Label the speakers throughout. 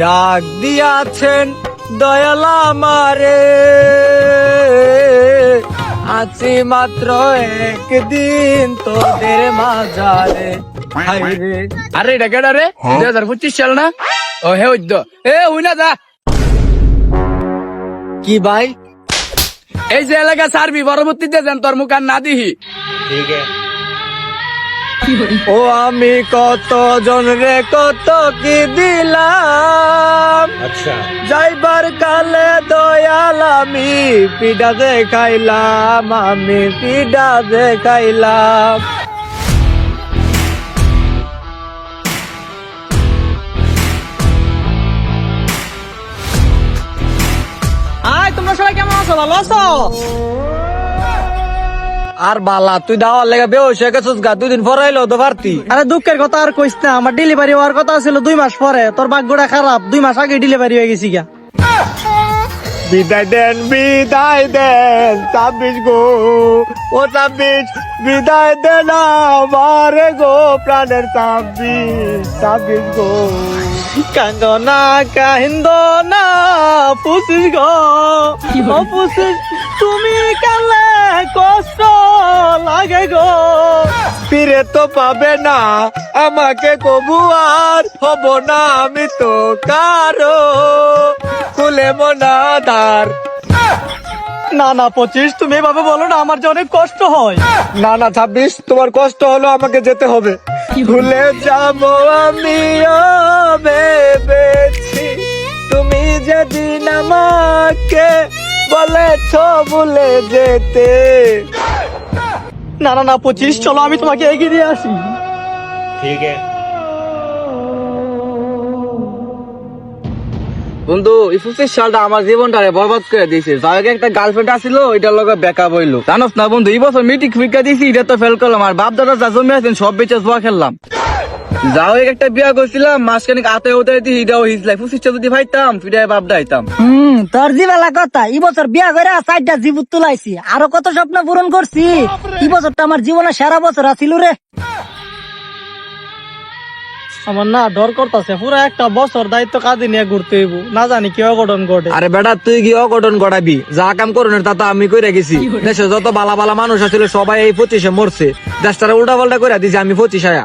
Speaker 1: ডাক দিয়াছেন দয়াল আমারে। আছি মাত্র একদিন তোদের মাঝারে।
Speaker 2: আরে এটা কেডা রে? দুই হাজার পঁচিশ সাল না? ও হে তো। এ ওই না যা।
Speaker 1: কি ভাই?
Speaker 2: এই যে এলাকা সারবি পরবর্তীতে যেন তোর মুখ আর না দিহি।
Speaker 1: ও আমি কত জন রে কত কি দিলাম?
Speaker 3: আচ্ছা।
Speaker 1: যাইবার কালে দয়াল আমি পিডা দেখাইলাম আমি পিডা দেখাইলাম।
Speaker 4: আয় তোমরা সবাই কেমন আছো? ভালো আছো?
Speaker 1: আর বালা তুই দাওয়ার লেগে বেহস হয়ে গেছিস গা দুদিন পর আইলো তো পারতি।
Speaker 4: আরে দুঃখের কথা আর কইস না আমার ডেলিভারি হওয়ার কথা ছিল দুই মাস পরে তোর ভাগ্যটা খারাপ দুই মাস আগে ডেলিভারি হয়ে গেছি গা।
Speaker 1: বিদায় দেন বিদায় দেন ছাব্বিশ গো ও ছাব্বিশ বিদায় দেন আমার গো প্রাণের ছাব্বিশ ছাব্বিশ গো। কান্দ না কাহিন্দ না পুষিস গো ও পুষিস তুমি কালে কষ্ট লাগে গো। ফিরে তো পাবে না আমাকে কবু আর হব না আমি তো কারও। খুলে মনাদার।
Speaker 4: না না পঁচিশ তুমি এভাবে বলো না আমার যে অনেক কষ্ট হয়।
Speaker 1: না না ছাব্বিশ তোমার কষ্ট হলো আমাকে যেতে হবে। ভুলে যাব আমিও ভেবেছি। তুমি যেদিন আমাকে বলেছ ভুলে যেতে।
Speaker 4: না না না পঁচিশ চলো আমি তোমাকে এগিয়ে দিয়ে আসি।
Speaker 3: ঠিক
Speaker 2: বন্ধু ইফুসের পঁচিশ সালটা আমার জীবনটারে বরবাদ করে দিয়েছে। যার আগে একটা গার্লফ্রেন্ড আসিল এটার লগে বেকা বইলো জানো না বন্ধু এই বছর মিটিং ফিকা দিয়েছি এটা তো ফেল করলাম। আর বাপ দাদা যা জমি আছেন সব বেচে জোয়া খেললাম। যাও একটা বিয়া করছিলাম মাসখানিক আতে হতে দিই এটাও হিজলাই পঁচিশটা যদি ভাইতাম ফিরে বাপ দাইতাম
Speaker 4: হুম তোর জিবেলা কথা এই বছর বিয়া করে চারটা জীবত তুলাইছি। আরও কত স্বপ্ন পূরণ করছি। এই বছরটা আমার জীবনের সেরা বছর আছিল রে। আমার না ডর করতেছে পুরো একটা বছর দায়িত্ব কাজে নিয়ে ঘুরতে হইব। না জানি কি অঘটন ঘটে।
Speaker 1: আরে বেটা তুই কি অঘটন ঘটাবি? যা কাম করুন তা তো আমি কইরা গেছি। দেশে যত বালা বালা মানুষ আছিল সবাই এই পঁচিশে মরছে। দেশটারা উল্টা পাল্টা করে দিছে আমি পঁচিশ আয়া।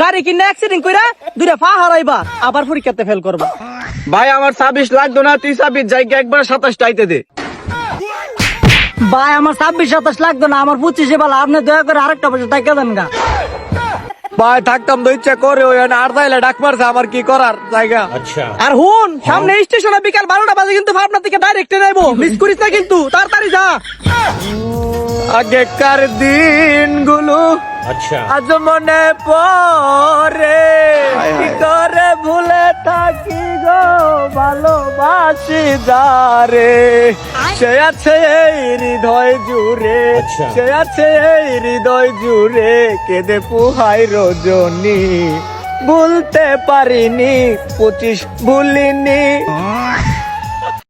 Speaker 4: গাড়ি কিনে অ্যাক্সিডেন্ট কইরা দুইটা ফা হারাইবা আবার পরীক্ষাতে ফেল করবা।
Speaker 2: ভাই আমার ছাব্বিশ লাগতো না তুই ছাব্বিশ জায়গা একবার সাতাশ টাইতে দে।
Speaker 4: ভাই আমার ছাব্বিশ সাতাশ লাগতো না আমার পঁচিশে বেলা আপনি দয়া করে আরেকটা বছর টাকা দেন গা।
Speaker 1: ভাই থাকতাম তো ইচ্ছা করে ওই আর তাইলে ডাক মারছে আমার কি করার জায়গা?
Speaker 3: আচ্ছা।
Speaker 4: আর হুন সামনে স্টেশনে বিকাল বারোটা বাজে কিন্তু ভাবনা থেকে ডাইরেক্টে নেব মিস করিস না কিন্তু তাড়াতাড়ি যা।
Speaker 1: আগেকার দিনগুলো
Speaker 3: আচ্ছা।
Speaker 1: আজ মনে পরে কি করে ভুলে থাকি গো? ভালোবাসি দারে সে আছে এই হৃদয় জুড়ে।
Speaker 3: আচ্ছা।
Speaker 1: সে আছে এই হৃদয় জুড়ে। কেঁদে পুহাই রজনি। ভুলতে পারিনি পঁচিশ ভুলিনি।